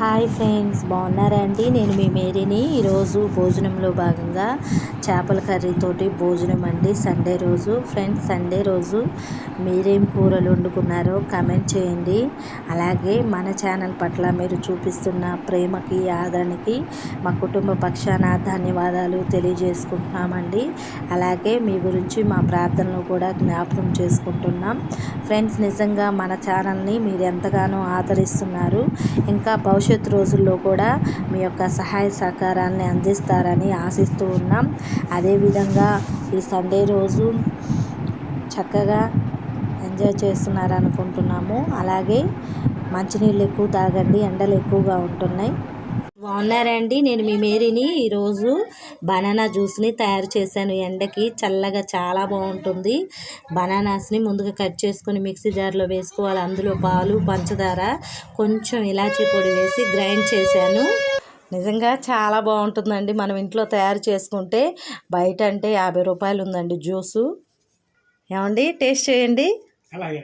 Hi friends బాగున్నారా అండి? నేను మీ మేరీని. ఈరోజు భోజనంలో భాగంగా చేపల కర్రీతోటి భోజనం అండి. సండే రోజు. ఫ్రెండ్స్ సండే రోజు మీరేం కూరలు వండుకున్నారో కమెంట్ చేయండి. అలాగే మన ఛానల్ పట్ల మీరు చూపిస్తున్న ప్రేమకి ఆదరణకి మా కుటుంబ పక్షాన ధన్యవాదాలు తెలియజేసుకుంటున్నామండి. అలాగే మీ గురించి మా ప్రార్థనలు కూడా జ్ఞాపకం చేసుకుంటున్నాం. ఫ్రెండ్స్ నిజంగా మన ఛానల్ని మీరు ఎంతగానో ఆదరిస్తున్నారు. ఇంకా భవిష్యత్ రోజుల్లో కూడా మీ యొక్క సహాయ సహకారాన్ని అందిస్తారని ఆశిస్తూ ఉన్నాం. అదేవిధంగా ఈ సండే రోజు చక్కగా ఎంజాయ్ చేస్తున్నారు అనుకుంటున్నాము అలాగే మంచినీళ్ళు ఎక్కువ తాగండి ఎండలు ఎక్కువగా ఉంటున్నాయి. బాగున్నారండి. నేను మీ మేరీని ఈరోజు బనానా జ్యూస్ని తయారు చేశాను. ఎండకి చల్లగా చాలా బాగుంటుంది. బనానాస్ని ముందుగా కట్ చేసుకొని మిక్సీ జార్లో వేసుకోవాలి. అందులో పాలు పంచదార కొంచెం ఇలాచీ పొడి వేసి గ్రైండ్ చేశాను. నిజంగా చాలా బాగుంటుందండి. మనం ఇంట్లో తయారు చేసుకుంటే బయట అంటే యాభై రూపాయలు ఉందండి జ్యూసు. ఏమండి? టేస్ట్ చేయండి. అలాగే.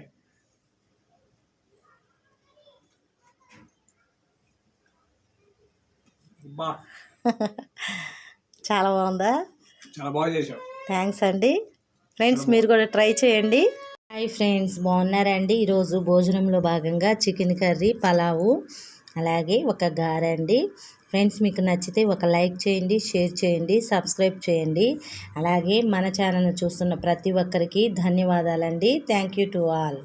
చాలా బాగుందా? చాలా బాగా థ్యాంక్స్ అండి. ఫ్రెండ్స్ మీరు కూడా ట్రై చేయండి. హాయ్ ఫ్రెండ్స్ బాగున్నారండి. ఈరోజు భోజనంలో భాగంగా చికెన్ కర్రీ పలావు. అలాగే ఒక గారండి. అండి ఫ్రెండ్స్ మీకు నచ్చితే ఒక లైక్ చేయండి షేర్ చేయండి సబ్స్క్రైబ్ చేయండి. అలాగే మన ఛానల్ను చూస్తున్న ప్రతి ఒక్కరికి ధన్యవాదాలండి. Thank you to all.